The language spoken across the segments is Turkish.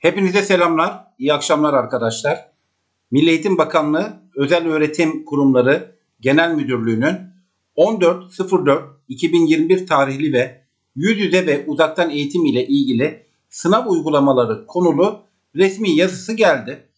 Hepinize selamlar, iyi akşamlar arkadaşlar. Milli Eğitim Bakanlığı Özel Öğretim Kurumları Genel Müdürlüğü'nün 14.04.2021 tarihli ve yüz yüze ve uzaktan eğitim ile ilgili sınav uygulamaları konulu resmi yazısı geldi.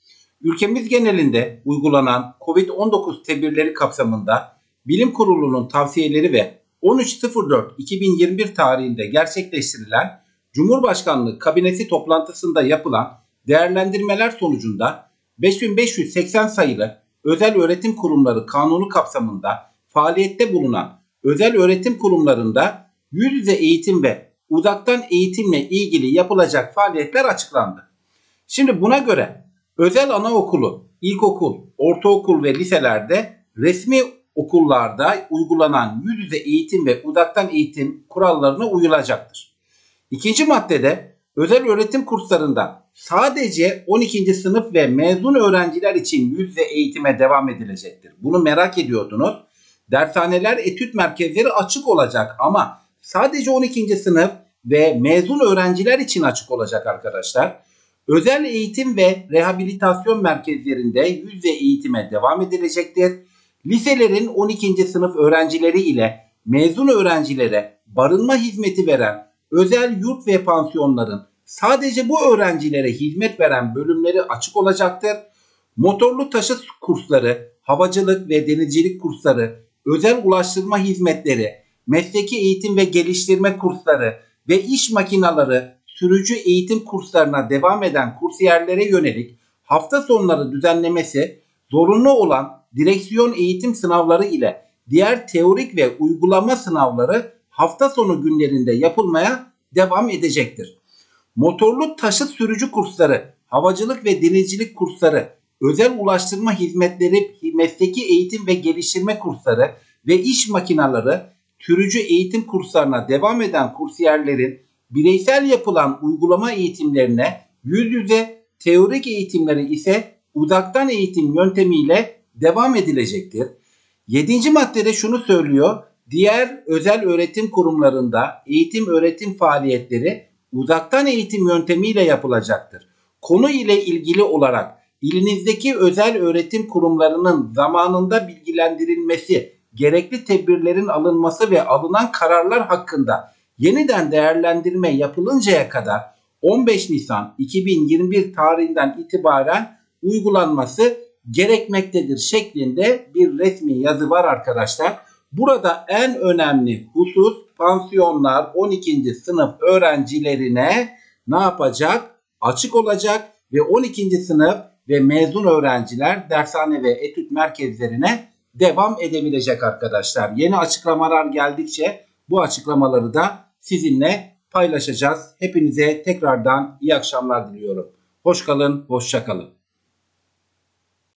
Ülkemiz genelinde uygulanan COVID-19 tedbirleri kapsamında Bilim Kurulu'nun tavsiyeleri ve 13.04.2021 tarihinde gerçekleştirilen Cumhurbaşkanlığı kabinesi toplantısında yapılan değerlendirmeler sonucunda 5580 sayılı özel öğretim kurumları kanunu kapsamında faaliyette bulunan özel öğretim kurumlarında yüz yüze eğitim ve uzaktan eğitimle ilgili yapılacak faaliyetler açıklandı. Şimdi buna göre özel anaokulu, ilkokul, ortaokul ve liselerde resmi okullarda uygulanan yüz yüze eğitim ve uzaktan eğitim kurallarına uyulacaktır. İkinci maddede özel öğretim kurslarında sadece 12. sınıf ve mezun öğrenciler için yüz yüze eğitime devam edilecektir. Bunu merak ediyordunuz. Dershaneler, etüt merkezleri açık olacak ama sadece 12. sınıf ve mezun öğrenciler için açık olacak arkadaşlar. Özel eğitim ve rehabilitasyon merkezlerinde yüz yüze eğitime devam edilecektir. Liselerin 12. sınıf öğrencileri ile mezun öğrencilere barınma hizmeti veren özel yurt ve pansiyonların sadece bu öğrencilere hizmet veren bölümleri açık olacaktır. Motorlu taşıt kursları, havacılık ve denizcilik kursları, özel ulaştırma hizmetleri, mesleki eğitim ve geliştirme kursları ve iş makinaları sürücü eğitim kurslarına devam eden kursiyerlere yönelik hafta sonları düzenlemesi zorunlu olan direksiyon eğitim sınavları ile diğer teorik ve uygulama sınavları hafta sonu günlerinde yapılmaya devam edecektir. Motorlu taşıt sürücü kursları, havacılık ve denizcilik kursları, özel ulaştırma hizmetleri, mesleki eğitim ve geliştirme kursları ve iş makinaları, sürücü eğitim kurslarına devam eden kursiyerlerin bireysel yapılan uygulama eğitimlerine yüz yüze, teorik eğitimleri ise uzaktan eğitim yöntemiyle devam edilecektir. Yedinci maddede şunu söylüyor. Diğer özel öğretim kurumlarında eğitim öğretim faaliyetleri uzaktan eğitim yöntemiyle yapılacaktır. Konu ile ilgili olarak ilinizdeki özel öğretim kurumlarının zamanında bilgilendirilmesi, gerekli tedbirlerin alınması ve alınan kararlar hakkında yeniden değerlendirme yapılıncaya kadar 15 Nisan 2021 tarihinden itibaren uygulanması gerekmektedir şeklinde bir resmi yazı var arkadaşlar. Burada en önemli husus pansiyonlar 12. sınıf öğrencilerine ne yapacak? Açık olacak ve 12. sınıf ve mezun öğrenciler dershane ve etüt merkezlerine devam edebilecek arkadaşlar. Yeni açıklamalar geldikçe bu açıklamaları da sizinle paylaşacağız. Hepinize tekrardan iyi akşamlar diliyorum. Hoş kalın, hoşça kalın.